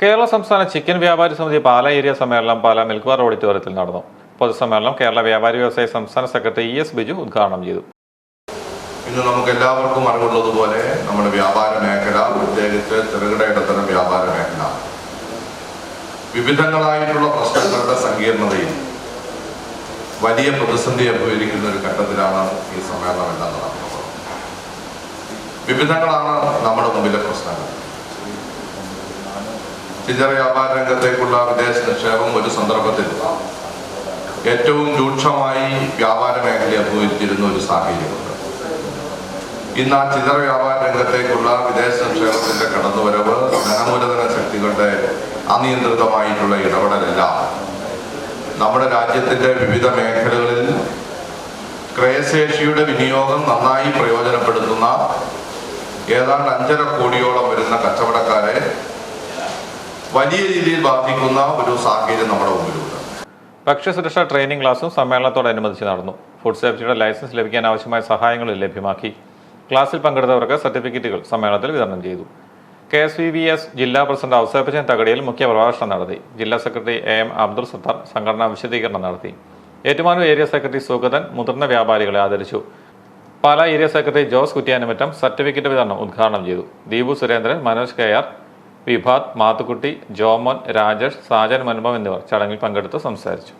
കേരള സംസ്ഥാന ചിക്കൻ വ്യാപാരി സമിതി പാല ഏരിയ സമ്മേളനം പാല മിൽക്ക്വാർ ഓഡിറ്റോറിയത്തിൽ നടന്നു. പൊതുസമ്മേളനം കേരള വ്യാപാരി വ്യവസായ സംസ്ഥാന സെക്രട്ടറി ഇ എസ് ബിജു ഉദ്ഘാടനം ചെയ്തു. ഇന്ന് നമുക്ക് എല്ലാവർക്കും അറിവുള്ളതുപോലെ നമ്മുടെ വ്യാപാര മേഖല പ്രത്യേകിച്ച് ചെറുകിട ഇടത്തരം വ്യാപാര മേഖല. വിവിധങ്ങളായിട്ടുള്ള പ്രശ്നങ്ങളുടെ സങ്കീർണതയിൽ വലിയ പ്രതിസന്ധി അഭിമുഖീകരിക്കുന്ന ഒരു ഘട്ടത്തിലാണ് ഈ സമ്മേളനം എല്ലാം നടക്കുന്നത്. വിവിധങ്ങളാണ് നമ്മുടെ മുമ്പിലെ പ്രശ്നങ്ങൾ. ചില്ലറ വ്യാപാര രംഗത്തേക്കുള്ള വിദേശ നിക്ഷേപം ഒരു സന്ദർഭത്തിൽ ഏറ്റവും രൂക്ഷമായി വ്യാപാര മേഖല അനുഭവിച്ചിരുന്ന ഒരു സാഹചര്യമുണ്ട്. ഇന്ന് ആ ചില്ലറ വ്യാപാര രംഗത്തേക്കുള്ള വിദേശ നിക്ഷേപത്തിന്റെ കടന്നുവരവ് ധനമൂലധന ശക്തികളുടെ അനിയന്ത്രിതമായിട്ടുള്ള ഇടപെടലെല്ലാം നമ്മുടെ രാജ്യത്തിന്റെ വിവിധ മേഖലകളിൽ ക്രയശേഷിയുടെ വിനിയോഗം നന്നായി പ്രയോജനപ്പെടുത്തുന്ന ഏതാണ്ട് അഞ്ചര കോടിയോളം വരുന്ന കച്ചവടക്കാരെ വലിയ രീതിയിൽ ബാധിക്കുന്ന ഒരു സാഹചര്യം നമ്മുടെ മുമ്പിലുണ്ട്. ഭക്ഷ്യസുരക്ഷാ ട്രെയിനിംഗ് ക്ലാസും സമ്മേളനത്തോടനുബന്ധിച്ച് നടന്നു. ഫുഡ് സേഫ്റ്റിയുടെ ലൈസൻസ് ലഭിക്കാൻ ആവശ്യമായ സഹായങ്ങളും ലഭ്യമാക്കി. ക്ലാസ്സിൽ പങ്കെടുത്തവർക്ക് സർട്ടിഫിക്കറ്റുകൾ സമ്മേളനത്തിൽ വിതരണം ചെയ്തു. K S V V S ജില്ലാ പ്രസിഡന്റ് ഔസേപ്പച്ചൻ തകടിയിൽ മുഖ്യ പ്രഭാഷണം നടത്തി. ജില്ലാ secretary A M Abdul Sathar സംഘടനാ വിശദീകരണം നടത്തി. ഏറ്റുമാനൂർ ഏരിയ സെക്രട്ടറി സുഗതൻ മുതിർന്ന വ്യാപാരികളെ ആദരിച്ചു. Pala area secretary Jose Kuttiyanamattam certificate വിതരണം ഉദ്ഘാടനം ചെയ്തു. ദീപു സുരേന്ദ്രൻ മനോജ് കെ ആർ വിഭാത് മാത്തുക്കുട്ടി ജോമോൻ രാജേഷ് സാജൻ മനുഭം എന്നിവർ ചടങ്ങിൽ പങ്കെടുത്ത് സംസാരിച്ചു.